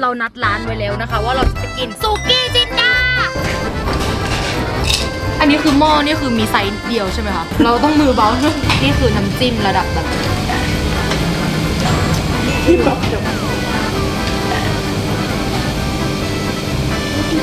เรานัดร้านไว้แล้วนะคะ ว่าเราจะไปกินสุกี้จินดา อันนี้คือหม้อนี่คือมีไซส์เดียวใช่ไหมคะ เราต้องมือเบานี่คือน้ำจิ้มระดับแบบ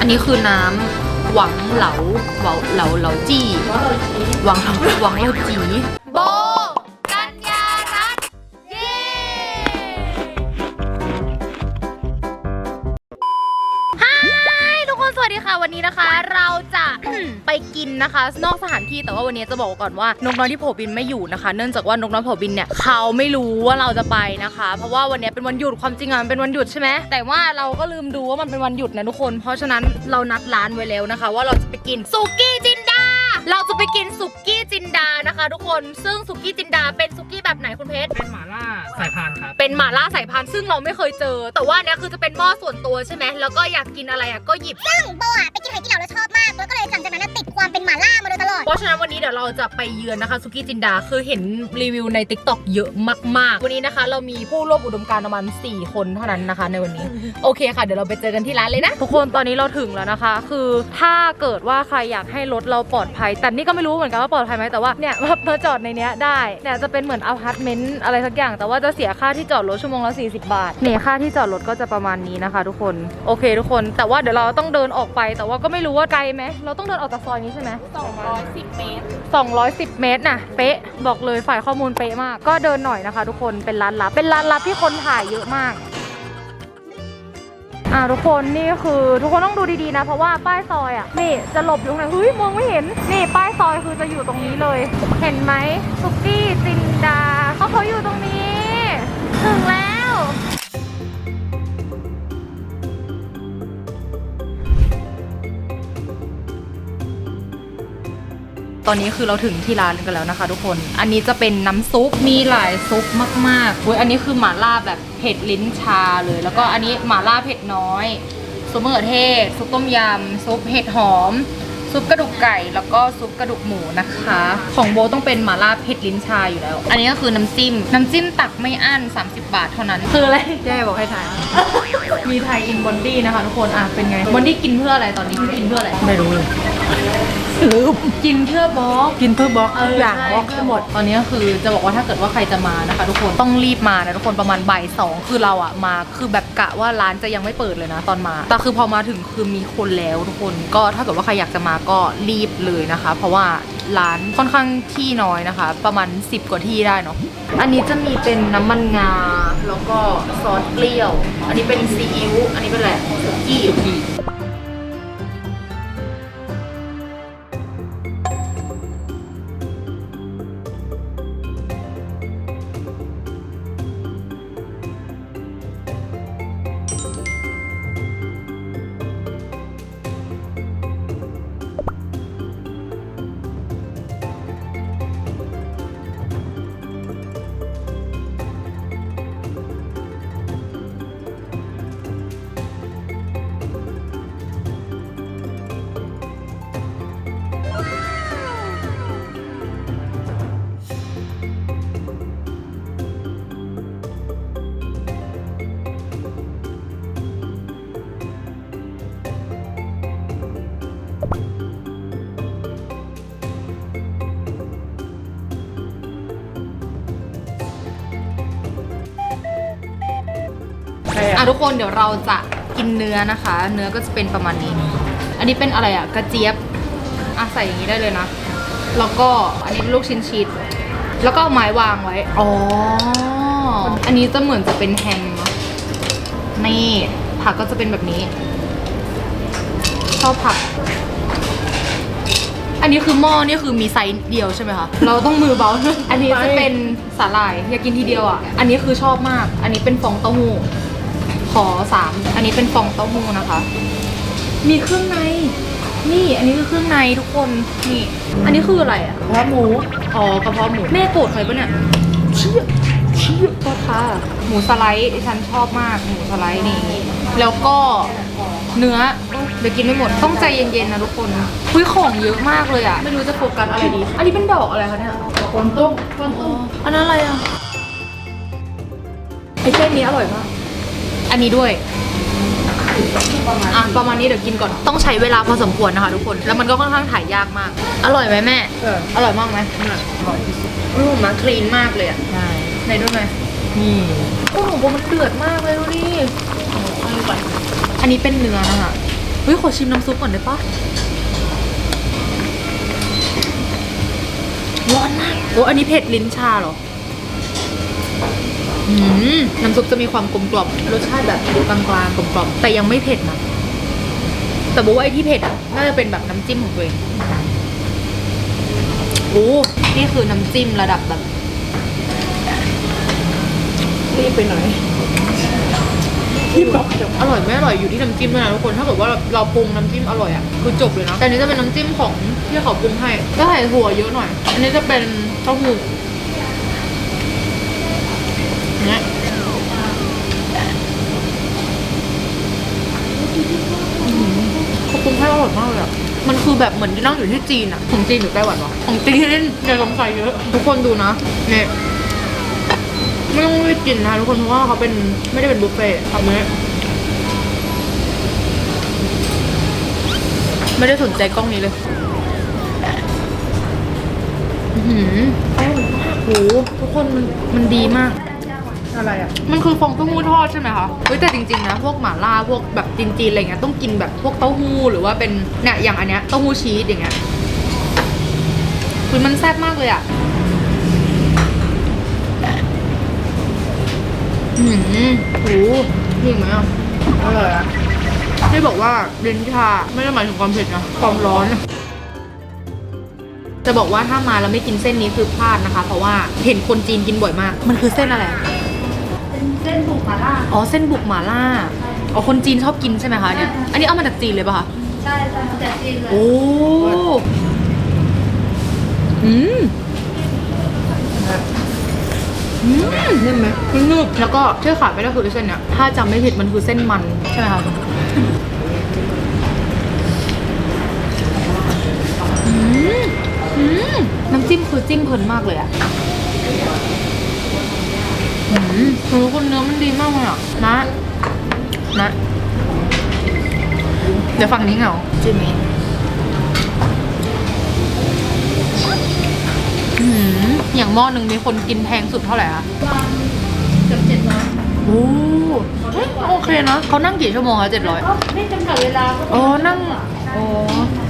อันนี้คือน้ำหวังเหลาเหลาเหลาเหลาจี้หวังหวังเหลาจี นะคะ นอกสถานที่แต่ว่าวันนี้จะบอกก่อนว่านกน้อยที่โผบินไม่อยู่นะคะ เนื่องจากว่านกน้อยโผบินเนี่ยเขาไม่รู้ว่าเราจะไปนะคะ เพราะว่าวันนี้เป็นวันหยุดความจริงอะมันเป็นวันหยุดใช่ไหมแต่ว่าเราก็ลืมดูว่ามันเป็นวันหยุดนะทุกคน เพราะฉะนั้นเรานัดร้านไว้แล้วนะคะ ว่าเราจะไปกินสุกี้จิ เราจะไปกินสุกี้จินดานะคะ ทุกคนซึ่งสุกี้จินดาเป็นสุกี้แบบไหนคุณเพชรเป็นหมาล่าสายพานครับ เป็นหม่าล่าสายพานธุ์ซึ่งเราไม่เคยเจอ แต่ว่าเนี้ยคือจะเป็นหม้อส่วนตัวใช่ไหมแล้วก็อยากกินอะไรอะก็หยิบ ซึ่งโบอะไปกินหอยที่เหลาแล้วชอบมากแล้วก็เลยหลังจากนั้นนะติดความเป็นหม่าล่ามาโดยตลอด เพราะฉะนั้นวันนี้เดี๋ยวเราจะไปเยือนนะคะสุกี้จินดาคือเห็นรีวิวใน t ิ k t o k เยอะมากๆ วันนี้นะคะ เรามีผู้ร่วมอุดมการณ์ประมาณ4คนเท่านั้นนะคะ ในวันนี้ โอเคค่ะเดี๋ยวเราไปเจอกันที่ร้านเลยนะ ทุกคนตอนนี้เราถึงแล้วนะคะ คือถ้าเกิดว่าใครอยากให้รถเราปลอดภัยแต่นี่ก็ไม่รู้เหมือนกันว่าปลอดภัยไหมแต่ว่าเนี่ยมาจอดในเนี้ยได้เนี่ยจะเป็นเหมือนอพาร์ตเมนต์อะไรสักอย่าง แต่ว่าจะเสียค่าที่จอดรถชั่วโมงละ40 บาทเนี่ยค่าที่จอดรถก็จะประมาณนี้นะคะ ทุกคนโอเค ทุกคนแต่ว่าเดี๋ยวเราต้องเดินออกไป แต่ว่าก็ไม่รู้ว่าไกลไหมเราต้องเดินออกจากซอยนี้ใช่ไหม210 เมตร 210 เมตรน่ะเป๊ะบอกเลยฝ่ายข้อมูลเป๊ะมาก ก็เดินหน่อยนะคะ ทุกคนเป็นร้านลับเป็นร้านลับที่คนถ่ายเยอะมาก อ่าทุกคนนี่คือทุกคนต้องดูดีๆนะ เพราะว่าป้ายซอยอะนี่จะหลบอยู่ตรงไหนเฮ้ยมองไม่เห็นนี่ป้ายซอยคือจะอยู่ตรงนี้เลย เห็นไหมสุกี้จินดาเขาเขาอยู่ตรง อนนี้คือเราถึงที่ร้านกันแล้วนะคะ ทุกคน อันนี้จะเป็นน้ำซุป มีหลายซุปมากๆเว้ยอันนี้คือหม่าล่าแบบเผ็ดลิ้นชาเลย แล้วก็อันนี้หม่าล่าเผ็ดน้อย ซุปมะเขือเทศ ซุปต้มยำ ซุปเห็ดหอม ซุปกระดูกไก่ แล้วก็ซุปกระดูกหมูนะคะ ของโบต้องเป็นหม่าล่าเผ็ดลิ้นชาอยู่แล้ว อันนี้ก็คือน้ำจิ้ม น้ำจิ้มตักไม่อั้น 30 บาทเท่านั้น คืออะไรแย่บอกให้ทายมีไทยอินบอนดี้นะคะทุกคน อะ เป็นไง บอนดี้กินเพื่ออะไรตอนนี้กินเพื่ออะไร ไม่รู้เลย กินเพื่อบล็อกกินเพื่อบล็อกเอออย่างใช่บล็อกทั้งหมด ตอนนี้ก็คือจะบอกว่าถ้าเกิดว่าใครจะมานะคะ ทุกคนต้องรีบมานะทุกคนประมาณบ่ายสองคือเราอะมาคือแบบกะว่าร้านจะยังไม่เปิดเลยนะ ตอนมา แต่คือพอมาถึงคือมีคนแล้วทุกคนก็ถ้าเกิดว่าใครอยากจะมาก็รีบเลยนะคะ เพราะว่าร้านค่อนข้างที่น้อยนะคะ ประมาณ 10 กว่าที่ได้เนาะอันนี้จะมีเป็นน้ำมันงาแล้วก็ซอสเปรี้ยว อันนี้เป็นซีอิ๊วอันนี้เป็นอะไรสุกี้สุกี้ อะทุกคนเดี๋ยวเราจะกินเนื้อนะคะ เนื้อก็จะเป็นประมาณนี้ อันนี้เป็นอะไรอะกระเจี๊ยบอะใส่อย่างนี้ได้เลยนะ แล้วก็อันนี้เป็นลูกชิ้นชีสแล้วก็เอาไม้วางไว้ อ๋อ อันนี้จะเหมือนจะเป็นแฮมเนอะนี่ผักก็จะเป็นแบบนี้ชอบผัก อันนี้คือหม้อนี่คือมีไซส์เดียวใช่ไหมคะ เราต้องมือเบา อันนี้จะเป็นสาหร่ายอยากกินทีเดียวอะ อันนี้คือชอบมาก อันนี้เป็นฟองเต้าหู้ ขอสามอันนี้เป็นฟองเต้าหู้นะคะ มีเครื่องใน นี่อันนี้คือเครื่องในทุกคน นี่ อันนี้คืออะไรอะกระเพาะหมู อ๋อกระเพาะหมู แม่โกรธใครปะเนี่ยเชี่ยเชี่ยโทษค่ะ หมูสไลด์ดิฉันชอบมาก หมูสไลด์นี่ แล้วก็เนื้อเดี๋ยวกินไม่หมด ต้องใจเย็นๆนะทุกคนคุยของเยอะมากเลยอะไม่รู้จะโฟกัสอะไรดี อันนี้เป็นดอกอะไรคะเนี่ยคนต้มคนต้มอันนั้นอะไรอะไอเส้นนี้อร่อยมาก อันนี้ด้วยอะประมาณนี้เดี๋ยวกินก่อน ต้องใช้เวลาพอสมควรนะคะทุกคน แล้วมันก็ค่อนข้างถ่ายยากมาก อร่อยไหมแม่ เออ อร่อยมากไหมอร่อยที่สุดอืมมาคลีนมากเลยอะใช่ไหนดูหน่อยนี่โอ้โหมันเดือดมากเลยดูดิอันนี้เป็นเนื้อนะคะเฮ้ยขอชิมน้ำซุปก่อนได้ปะร้อนมาก โอ้อันนี้เผ็ดลิ้นชาเหรอ อืมน้ำซุปจะมีความกลมกล่อมรสชาติแบบกลางๆกลมกล่อมแต่ยังไม่เผ็ดนะแต่บอกว่าไอ้ที่เผ็ดอะน่าจะเป็นแบบน้ำจิ้มของตัวเองโอ้นี่คือน้ำจิ้มระดับแบบรีบไปหน่อยที่บอกจะอร่อยไม่อร่อยอยู่ที่น้ำจิ้มด้วยนะทุกคนถ้าเกิดว่าเราเราปรุงน้ำจิ้มอร่อยอะคือจบเลยนะแต่อันนี้จะเป็นน้ำจิ้มของที่เขาปรุงให้ก็ใส่ถั่วเยอะหน่อย อันนี้จะเป็นเต้าหู้ แบบเหมือนที่นั่งอยู่ที่จีนอะของจีนหรือไต้หวันวะของจีนเนี่ยสงสัยเยอะ ทุกคนดูนะเนี่ยไม่ต้องรีบกินนะทุกคนเพราะว่าเขาเป็นไม่ได้เป็นบุฟเฟ่ต์ทำนี้ไม่ได้สนใจกล้องนี้เลยอื้อหืออร่อยมากโหทุกคนมันมันดีมาก อะไรอะ มันคือฟองเต้าหู้ทอดใช่ไหมคะ เฮ้ยแต่จริงๆนะพวกหม่าล่าพวกแบบจีนๆอะไรเงี้ยต้องกินแบบพวกเต้าหู้หรือว่าเป็นเนี่ยอย่างอันเนี้ยเต้าหู้ชีสอย่างเงี้ยคือมันแซ่บมากเลยอะอืมโหนี่ไหมอะอร่อยอะที่บอกว่าลิ้นชาไม่ได้หมายถึงความเผ็ดนะความร้อนจะบอกว่าถ้ามาแล้วไม่กินเส้นนี้คือพลาดนะคะ เพราะว่าเห็นคนจีนกินบ่อยมาก มันคือเส้นอะไร เป็นเส้นบุกมาล่า อ๋อเส้นบุกหม่าล่าอ๋อคนจีนชอบกินใช่ไหมคะเนี่ยอันนี้เอามาจากจีนเลยป่ะคะ ใช่ใช่แต่จีนเลยโอ้ อืม อืมนิ่มไหมมันนึบแล้วก็ที่ขาดไม่ได้คือเส้นเนี้ยถ้าจำไม่ผิดมันคือเส้นมันใช่ไหมคะอืมอืมน้ำจิ้มคือจิ้มเพลินมากเลยอะ อืมโหคนเนื้อมันดีมากเลยอะนะนะเดี๋ยวฝั่งนี้เหงาจิ้มนี้อื้อหืออย่างหม้อหนึ่งมีคนกินแพงสุดเท่าไหร่คะเกือบเจ็ดร้อยโอ้เฮ้ยโอเคนะเขานั่งกี่ชั่วโมงคะเจ็ดร้อยก็ไม่จำกัดเวลาก็อ๋อนั่งอ๋อ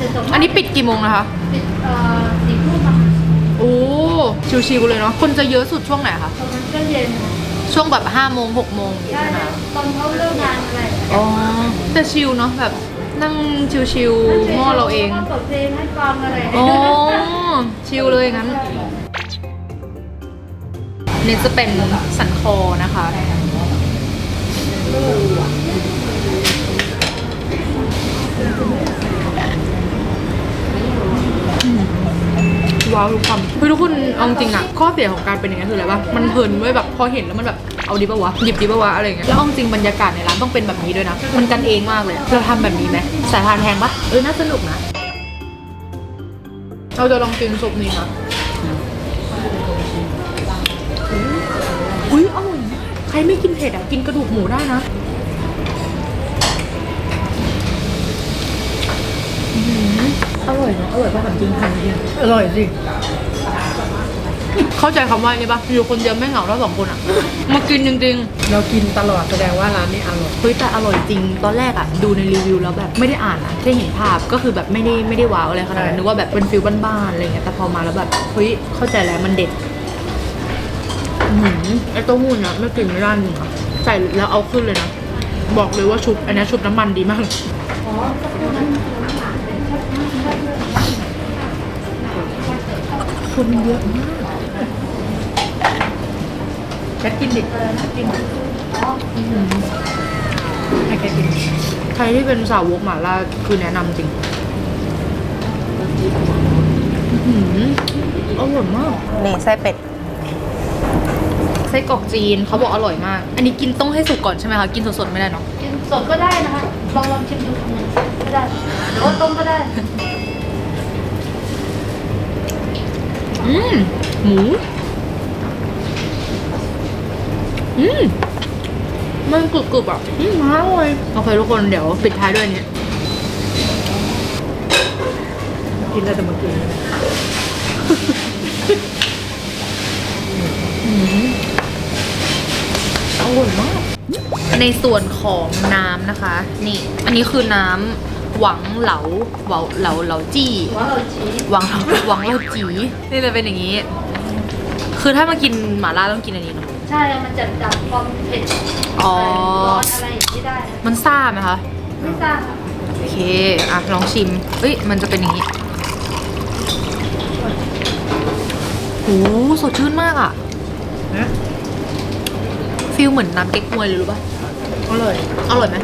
จะจบอันนี้ปิดกี่โมงนะคะ ปิดเอ่อสี่ทุ่มอะ โอ้ชิวๆเลยเนาะคนจะเยอะสุดช่วงไหนคะตอนนั้นก็เย็นช่วงแบบห้าโมงหกโมงอย่างใช่งี้ใช่ไหมคะตอนเขาเลิกงานอะไรอ๋อแต่ชิลเนาะแบบนั่งชิวๆหม้อเราเองก็เปิดเพลงให้ฟังอะไรอ๋อชิลเลยงั้นนี่จะเป็นสันคอนะคะ ว้าวทุกคำคือทุกคนเอาจริงอะข้อเสียของการเป็นอย่างนี้ยคืออะไรปะมันเพลินเว้ยแบบพอเห็นแล้วมันแบบเอาดีปะวะหยิบดีปะวะอะไรอย่างเงี้ยแล้วเอาจริงบรรยากาศในร้านต้องเป็นแบบนี้ด้วยนะมันกันเองมากเลยอะเราทำแบบนี้ไหมสายพานแพงปะเออน่าสนุกนะเราจะลองกินซุปนี้นะอุ้ยอร่อยมากใครไม่กินเผ็ดอะกินกระดูกหมูได้นะอื้อหือ อร่อยเนาะอร่อยป่ะถามจริงทำจริงอร่อยสิ เข้าใจคำว่านี่ปะอยู่คนเดียวไม่เหงาเท่าสองคนอะ มากินจริงเรากินตลอดแสดงว่าร้านนี้อร่อยๆเฮ้ยแต่อร่อยจริง ตอนแรกอะดูในรีวิวแล้วแบบไม่ได้อ่านอะแค่เห็นภาพก็คือแบบไม่ได้ไม่ได้ว้าวอะไรขนาดนั้นใช่นึกว่าแบบเป็นฟิลบ้านๆอะไรเงี้ยแต่พอมาแล้วแบบเฮ้ยเข้าใจแล้วมันเด็ดอื้อหือไอเต้าหู้เนี่ยไม่กินไม่ได้จริงอะใส่แล้วเอาขึ้นเลยนะบอกเลยว่าชุบอันนี้ชุบน้ำมันดีมากคน เยอะมากแคทกินดิแคทกินให้แคทกินใครที่เป็นสาวกหม่าล่าคือแนะนำจริงอื้อหืออร่อยมาก นี่ไส้เป็ด ไส้กรอกจีนเขาบอกอร่อยมาก อันนี้กินต้องให้สุกก่อนใช่ไหมคะ กินสดๆไม่ได้เนาะ กินสดก็ได้นะคะ ลองลองชิมดูก็ได้หรือว่าต้มก็ได้ อืมหมูอืมมันกรุบๆอะอืมมาอร่อยโอเคทุกคนเดี๋ยวปิดท้ายด้วยอันนี้กินได้แต่เมื่อกี้อร่อยมาก ในส่วนของน้ำนะคะ นี่ อันนี้คือน้ำ หวังเหลาเหลาเหลาเหลาจี้ว่าเราชี้หวังหวังเหลาจีนี่เลยเป็นอย่างนี้ คือถ้ามากินหม่าล่าต้องกินอันนี้เนอะใช่ มันจะดับความเผ็ดอ๋อร้อนอะไรอย่างนี้ได้นะมันซ่าไหมคะไม่ทราบค่ะโอเคอะลองชิมเอ้ยมันจะเป็นอย่างนี้โอ้สดชื่นมากอะนะฟิลเหมือนน้ำเก๊กฮวยเลยรู้ป่ะ อร่อย อร่อยไหม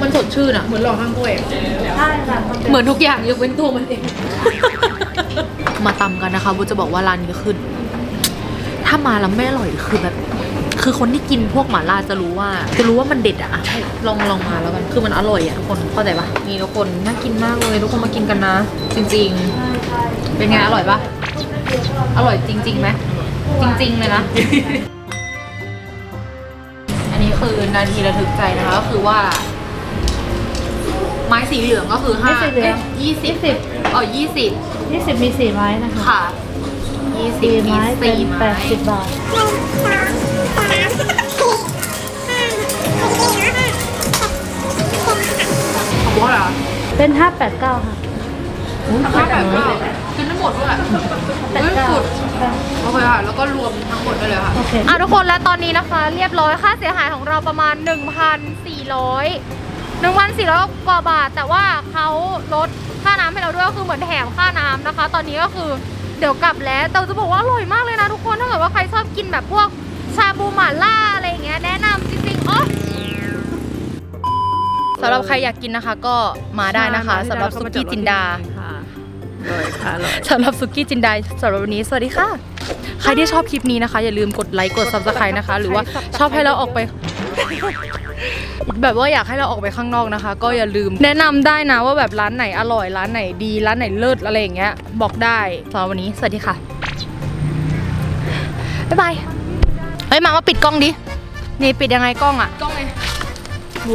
มันสดชื่นอะ เหมือนหลอกข้างกล้วยอะใช่ค่ะมันเป็นเหมือนทุกอย่างยกเว้นตัวมันเอง มาตำกันนะคะบูจะบอกว่าร้านนี้ขึ้น ถ้ามาแล้วไม่อร่อยคือแบบ คือคนที่กินพวกหม่าล่าจะรู้ว่า จะรู้ว่ามันเด็ดอะลองลองมาแล้วกัน คือมันอร่อยอะทุกคนเข้าใจปะนี่ทุกคนน่ากินมากเลยทุกคนมากินกันนะ จริงใช่ใช่ๆเป็นไงอร่อยปะอร่อยจริงๆไหมจริง ๆ เลยนะ อันนี้คือนาทีระทึกใจนะคะก็คือว่า ไม้สีเหลืองก็คือห้ายี่สิบ อ๋อยี่สิบยี่สิบมีสี่ไม้นะคะค่ะยี่สิบสี่มีไม้เป็นสี่ไม้แปดสิบบาท ของโบทเหรอเป็นห้าแปดเก้าค่ะ ห้าแปดเก้ากินทั้งหมดด้วยแปดเก้า โอเคค่ะ แล้วก็รวมทั้งหมดไปเลยค่ะ โอเค อะทุกคนและตอนนี้นะคะ เรียบร้อยค่าเสียหายของเราประมาณ 1,400 1,400กว่าบาท แต่ว่าเขาลดค่าน้ำให้เราด้วยก็คือเหมือนแถมค่าน้ำนะคะ ตอนนี้ก็คือเดี๋ยวกลับแล้วแต่จะบอกว่าอร่อยมากเลยนะทุกคนถ้าเกิดว่าใครชอบกินแบบพวกชาบูหม่าล่าอะไรอย่างเงี้ยแนะนำจริงๆอ๋อ สำหรับใครอยากกินนะคะก็มาได้นะคะสำหรับซุกี้จินดาค่ะ อร่อยค่ะอร่อยสำหรับซุกี้จินดาสำหรับวันนี้สวัสดีค่ะ ใครที่ชอบคลิปนี้นะคะ อย่าลืมกดไลค์กด subscribe นะคะ หรือว่าชอบให้เราออกไป แบบว่าอยากให้เราออกไปข้างนอกนะคะ ก็อย่าลืมแนะนำได้นะว่าแบบร้านไหนอร่อยร้านไหนดีร้านไหนเลิศอะไรอย่างเงี้ย บอกได้สำหรับวันนี้สวัสดีค่ะบ๊ายบายเฮ้ยมามาปิดกล้องดินี่ปิดยังไงกล้องอะกล้องไง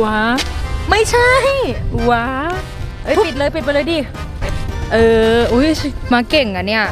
ว้าไม่ใช่ว้าเอ้ยปิดเลยปิดไปเลยดิ เออ อุ้ยมาเก่งอะเนี่ย